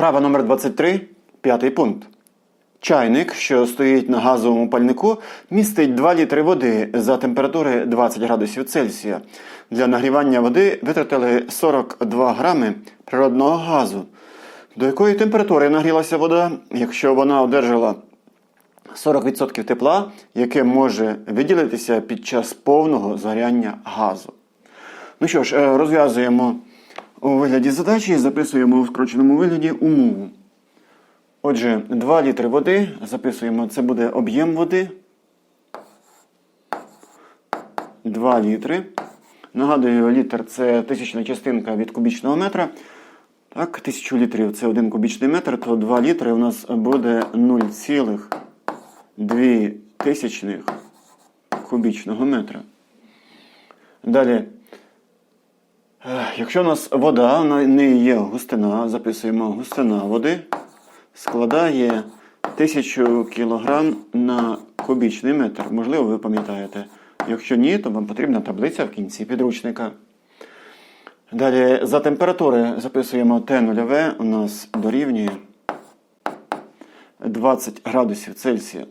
Вправа номер 23, п'ятий пункт. Чайник, що стоїть на газовому пальнику, містить 2 літри води за температури 20 градусів Цельсія. Для нагрівання води витратили 42 грами природного газу. До якої температури нагрілася вода, якщо вона одержала 40% тепла, яке може виділитися під час повного згоряння газу. Ну що ж, е, розв'язуємо у вигляді задачі записуємо у скороченому вигляді умову. Отже, 2 літри води записуємо, це буде об'єм води. 2 літри. Нагадую, літр це тисячна частинка від кубічного метра. Так, 1000 літрів це 1 кубічний метр, то 2 літри у нас буде 0,2 тисячних кубічного метра. Далі. Якщо у нас вода, в неї є густина, записуємо густина води, складає 1000 кг на кубічний метр. Можливо, ви пам'ятаєте. Якщо ні, то вам потрібна таблиця в кінці підручника. Далі за температури записуємо Т0 у нас дорівнює 20 градусів Цельсія.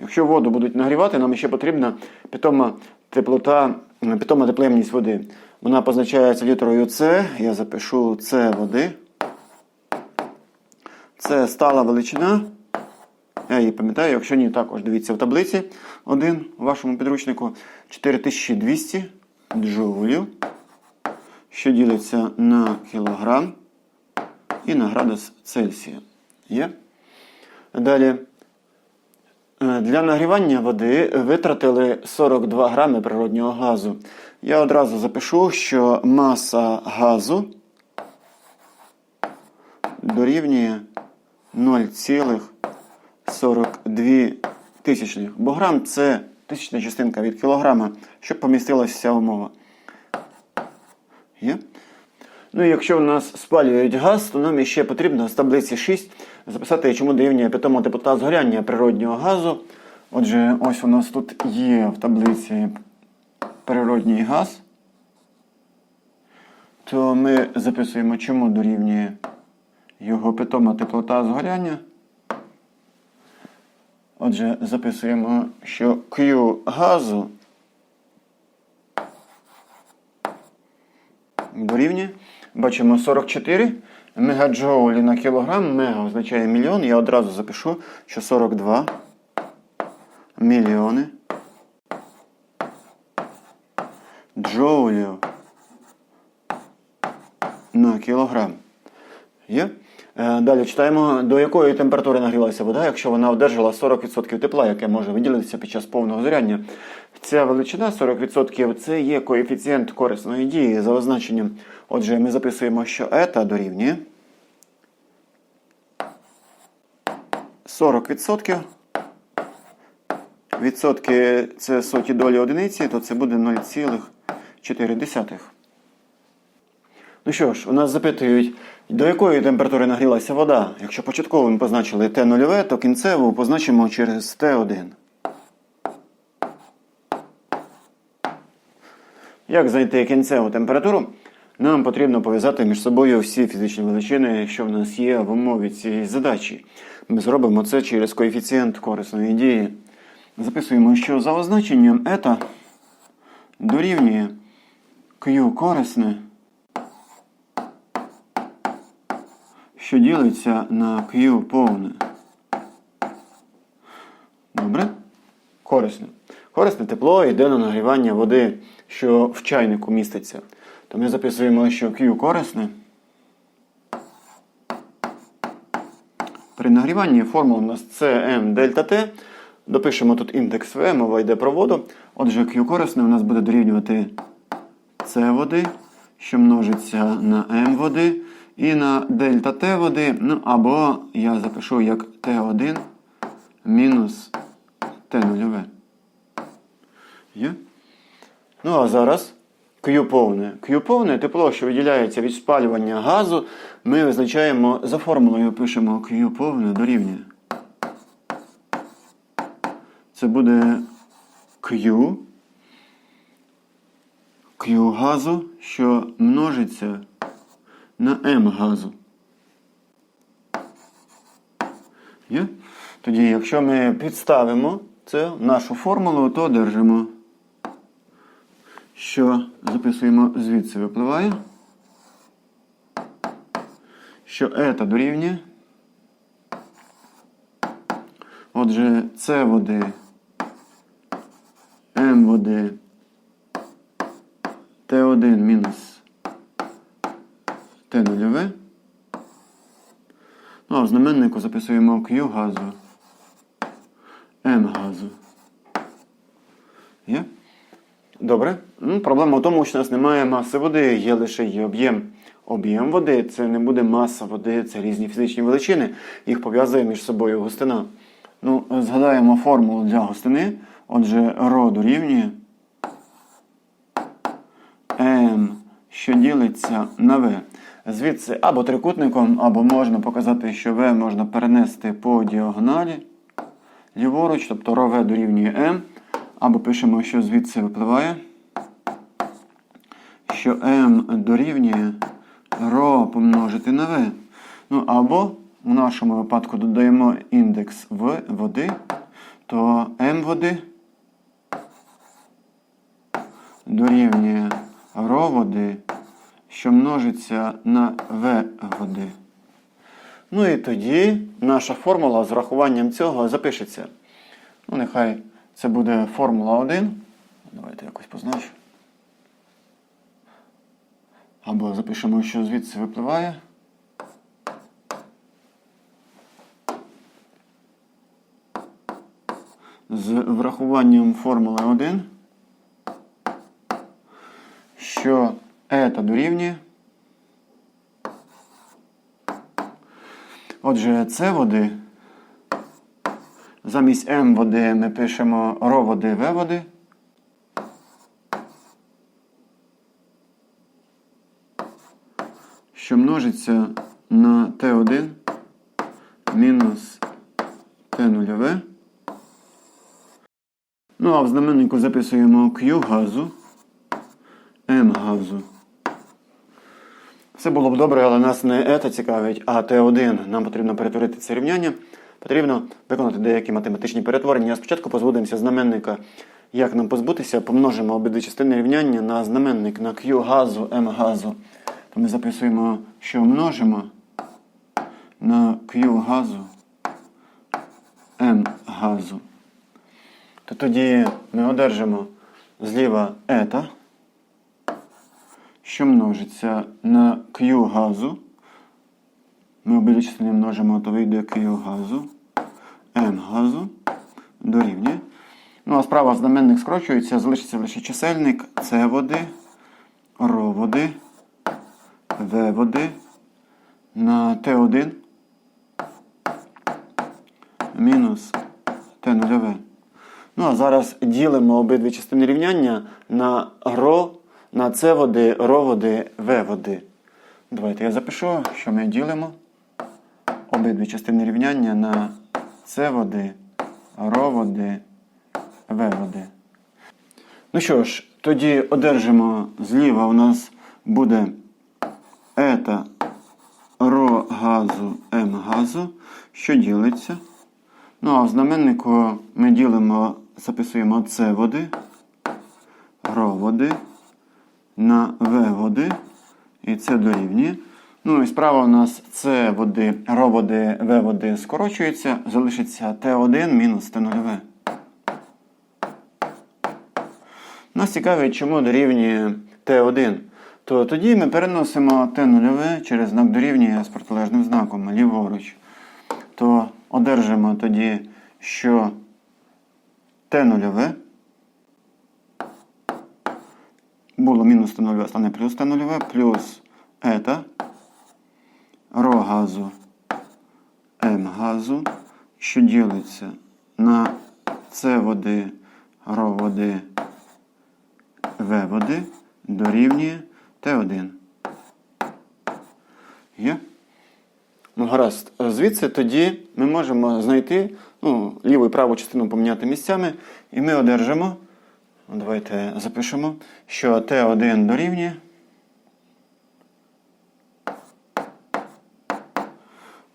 Якщо воду будуть нагрівати, нам ще потрібна питома теплота, питома теплемність води. Вона позначається літерою С. Я запишу С води. Це стала величина. Я її пам'ятаю, якщо ні, також дивіться в таблиці 1 у вашому підручнику 4200 джоулів, що ділиться на кілограм і на градус Цельсія. Є? Далі. Е, Для нагрівання води витратили 42 грами природнього газу. Я одразу запишу, що маса газу дорівнює 0,42 тисячних. Бо грам це тисячна частинка від кілограма, щоб помістилася ця умова. Є? Ну і якщо в нас спалюють газ, то нам ще потрібно з таблиці 6 записати, чому дорівнює питома теплота згоряння природнього газу. Отже, ось у нас тут є в таблиці природній газ. То ми записуємо, чому дорівнює його питома теплота згоряння. Отже, записуємо, що Q газу дорівнює. Бачимо 44 мегаджоулі на кілограм. Мега означає мільйон. Я одразу запишу, що 42 мільйони джоулів на кілограм. Є? Е, Далі читаємо, до якої температури нагрілася вода, якщо вона одержала 40% тепла, яке може виділитися під час повного зряння. Ця величина 40% це є коефіцієнт корисної дії за означенням. Отже, ми записуємо, що ета дорівнює 40%. Відсотки це соті долі одиниці, то це буде 0,4. Ну що ж, у нас запитують, до якої температури нагрілася вода. Якщо початково ми позначили Т0, то кінцеву позначимо через Т1. Як знайти кінцеву температуру? Нам потрібно пов'язати між собою всі фізичні величини, що в нас є в умові цієї задачі. Ми зробимо це через коефіцієнт корисної дії. Записуємо, що за означенням ета дорівнює Q корисне, що ділиться на Q повне. Добре? Корисне. Корисне тепло йде на нагрівання води, що в чайнику міститься. То ми записуємо, що Q корисне. При нагріванні формула у нас Cm дельта T. Допишемо тут індекс В, мова йде про воду. Отже, Q корисне у нас буде дорівнювати С води, що множиться на М води, і на дельта Т води. Ну, або я запишу як Т1 мінус Т0В. Є? Ну, а зараз Q повне. Q повне тепло, що виділяється від спалювання газу, ми визначаємо за формулою пишемо Q повне дорівнює. Це буде Q. Q газу, що множиться на М газу. Є? Тоді, якщо ми підставимо це нашу формулу, то одержимо, що записуємо звідси випливає, що ета дорівнює. Отже, С води, М води, Т1 мінус Т нульове. Ну, а в знаменнику записуємо Q газу, М газу. Є? Добре. Ну, проблема в тому, що у нас немає маси води, є лише її об'єм. Об'єм води це не буде маса води, це різні фізичні величини, їх пов'язує між собою густина. Ну, згадаємо формулу для густини. Отже, ρ дорівнює М, що ділиться на В. Звідси або трикутником, або можна показати, що В можна перенести по діагоналі ліворуч, тобто РВ дорівнює М. Або пишемо, що звідси випливає, що М дорівнює РО помножити на В. Ну, або в нашому випадку додаємо індекс В води, то М води дорівнює РО води, що множиться на В води. Ну і тоді наша формула з врахуванням цього запишеться. Ну, нехай це буде формула 1. Давайте якось позначу. Або запишемо, що звідси випливає. З врахуванням формули 1, що ета дорівнює. Отже, С води. Замість М води ми пишемо ро води В води. Що множиться на Т1 мінус Т0В. Ну, а в знаменнику записуємо Q газу, М газу. Все було б добре, але нас не ета цікавить, а Т1. Нам потрібно перетворити це рівняння. Потрібно виконати деякі математичні перетворення. Спочатку позбудемося знаменника. Як нам позбутися? Помножимо обидві частини рівняння на знаменник на Q газу, М газу. То ми записуємо, що множимо на Q газу, М газу. То тоді ми одержимо зліва ета, що множиться на Q газу. Ми обидві частини множимо, то вийде Q газу, М газу дорівнює. Ну, а справа знаменник скорочується, залишиться лише чисельник С води, Р води, В води на Т1 мінус Т0В. Ну, а зараз ділимо обидві частини рівняння на ро, на С води, ро води, В води. Давайте я запишу, що ми ділимо обидві частини рівняння на С води, ро води, В води. Ну що ж, тоді одержимо зліва у нас буде ета ро газу М газу, що ділиться. Ну, а в знаменнику ми ділимо, записуємо С води, ро води на В води. І це дорівнює. Ну і справа у нас С води, ро води, В води скорочується, залишиться Т1 мінус Т0В. Нас цікавить, чому дорівнює Т1. То тоді ми переносимо Т0В через знак дорівнює з протилежним знаком ліворуч. То одержимо тоді, що Т0В було мінус Т0В, стане плюс Т0В, плюс ета ро газу М газу, що ділиться на С води, ро води, В води дорівнює Т1. Є? Ну, гаразд. Звідси тоді ми можемо знайти ну, ліву і праву частину поміняти місцями, і ми одержимо, давайте запишемо, що Т1 дорівнює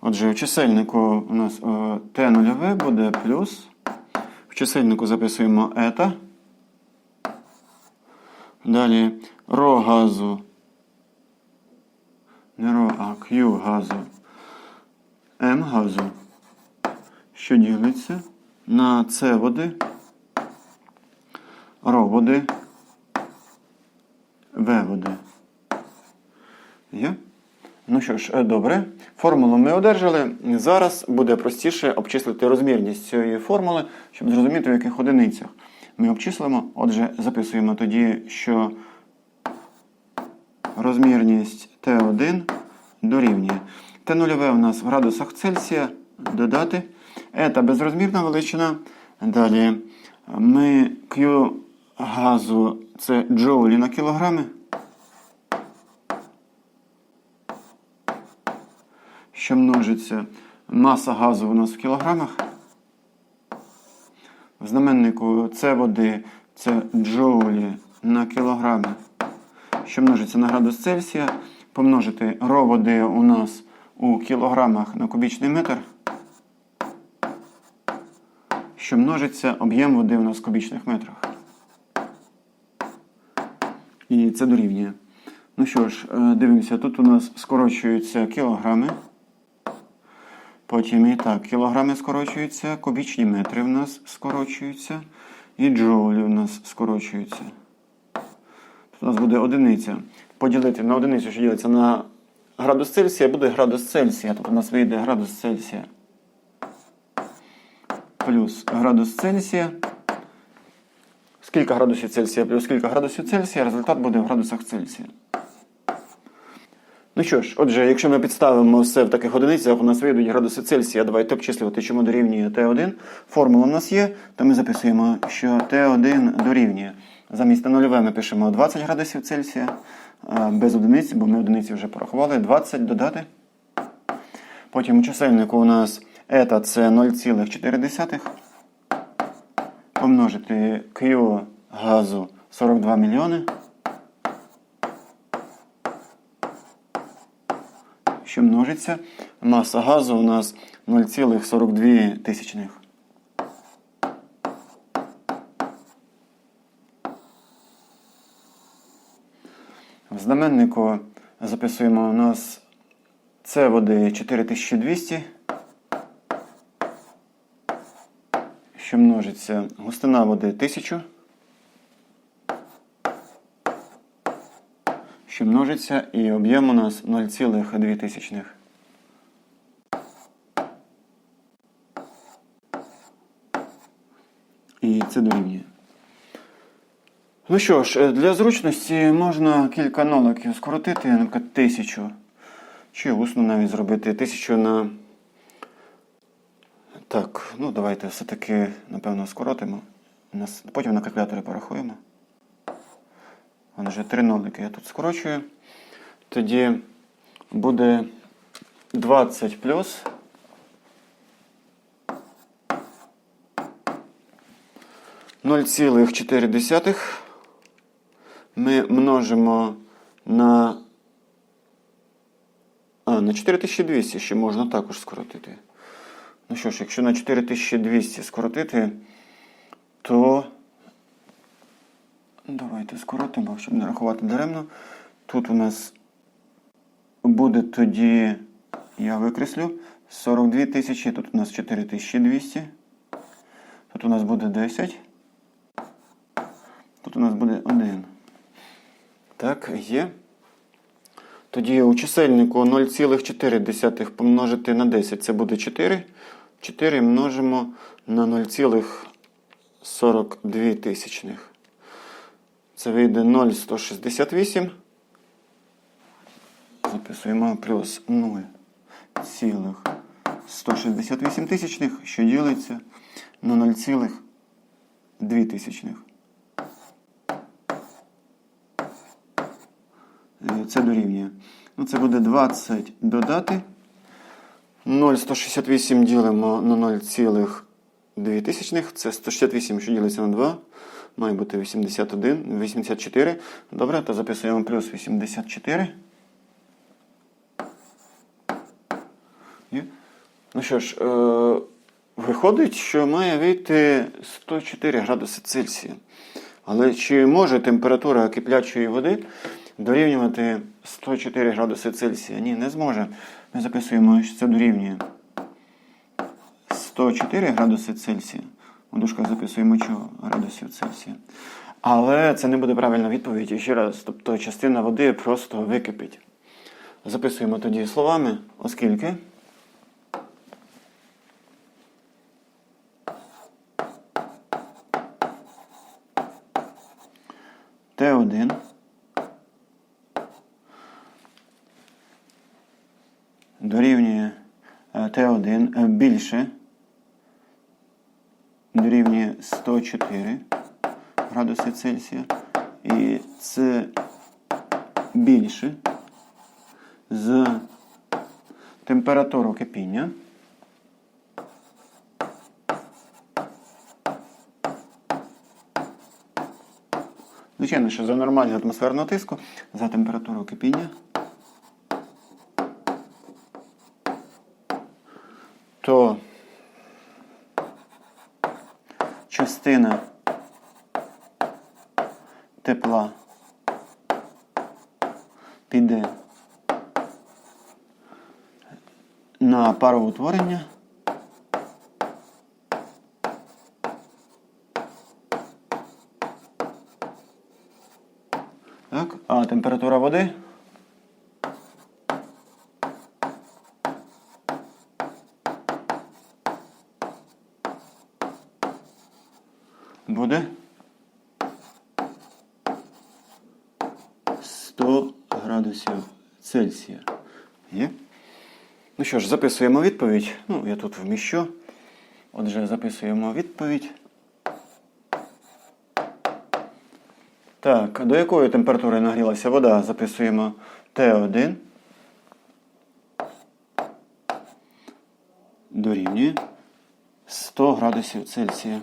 Отже, в чисельнику у нас Т нульове буде плюс. В чисельнику записуємо ета. Далі ро газу. Не ро, а Q газу. М газу. Що ділиться на С води. Ро води. В води. Є? Ну що ж, е, добре. Формулу ми одержали. Зараз буде простіше обчислити розмірність цієї формули, щоб зрозуміти, в яких одиницях. Ми обчислимо. Отже, записуємо тоді, що розмірність Т1 дорівнює. Т0 у нас в градусах Цельсія додати. Ета безрозмірна величина. Далі ми Q газу це джоулі на кілограми. що множиться маса газу у нас в кілограмах. В знаменнику С води це джоулі на кілограми, що множиться на градус Цельсія. Помножити ро води у нас у кілограмах на кубічний метр, що множиться об'єм води у нас в кубічних метрах. І це дорівнює. Ну що ж, е, дивимося, тут у нас скорочуються кілограми. Потім і так, кілограми скорочуються, кубічні метри в нас скорочуються, і джоулі в нас скорочуються. Тут у нас буде одиниця. Поділити на одиницю, що ділиться на градус Цельсія, буде градус Цельсія. Тобто у нас вийде градус Цельсія. Плюс градус Цельсія. Скільки градусів Цельсія плюс скільки градусів Цельсія, результат буде в градусах Цельсія. Ну що ж, отже, якщо ми підставимо все в таких одиницях, у нас вийдуть градуси Цельсія. Давайте обчислювати, чому дорівнює Т1. Формула в нас є, то ми записуємо, що Т1 дорівнює. Замість нульове ми пишемо 20 градусів Цельсія без одиниць, бо ми одиниці вже порахували. 20 додати. Потім у чисельнику у нас ета це 0,4. Помножити Q газу 42 мільйони. що множиться. Маса газу у нас 0,42 тисячних. В знаменнику записуємо у нас С води 4200, що множиться густина води 1000. що множиться, і об'єм у нас 0,2. І це дорівнює. Ну що ж, для зручності можна кілька ноликів скоротити, наприклад, тисячу. Чи усно навіть зробити тисячу на. Так, ну давайте все-таки, напевно, скоротимо. Потім на калькуляторі порахуємо. Вони вже три нолики я тут скорочую. Тоді буде 20 плюс. Ноль цілих чотири десятих ми множимо на а, на 4200 ще можна також скоротити. Ну що ж, якщо на 4200 скоротити, то Давайте скоротимо, щоб не рахувати даремно. Тут у нас буде тоді, я викреслю, 42 тисячі, тут у нас 4200. Тут у нас буде 10. Тут у нас буде 1. Так, є. Тоді у чисельнику 0,4 помножити на 10 це буде 4. 4 множимо на 0,42 тисячних. Це вийде 0,168. Записуємо плюс 0,168 тисячних, що ділиться на 0,2 тисячних. Це дорівнює. Ну, Це буде 20 додати. 0,168 ділимо на 0,2 тисячних. Це 168, що ділиться на 2 має бути 81, 84. Добре, то записуємо плюс 84. Є? Ну що ж, е, виходить, що має вийти 104 градуси Цельсія. Але чи може температура киплячої води дорівнювати 104 градуси Цельсія? Ні, не зможе. Ми записуємо, що це дорівнює 104 градуси Цельсія. У дужках записуємо чого? Градусів Цельсія. Але це не буде правильна відповідь. Ще раз, тобто частина води просто википить. Записуємо тоді словами, оскільки. Т1 дорівнює е, Т1 е, більше дорівнює 104 градуси Цельсія. І це більше з температуру кипіння. Звичайно, що за нормального атмосферного тиску, за температуру кипіння, то частина тепла піде на пароутворення. Так, а температура води? Буде 100 градусів Цельсія. Є? Ну що ж, записуємо відповідь. Ну, я тут вміщу. Отже, записуємо відповідь. Так, до якої температури нагрілася вода? Записуємо Т1. Дорівнює 100 градусів Цельсія.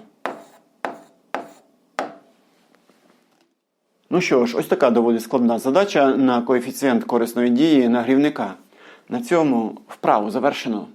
Ну що ж, ось така доволі складна задача на коефіцієнт корисної дії нагрівника. На цьому вправу завершено.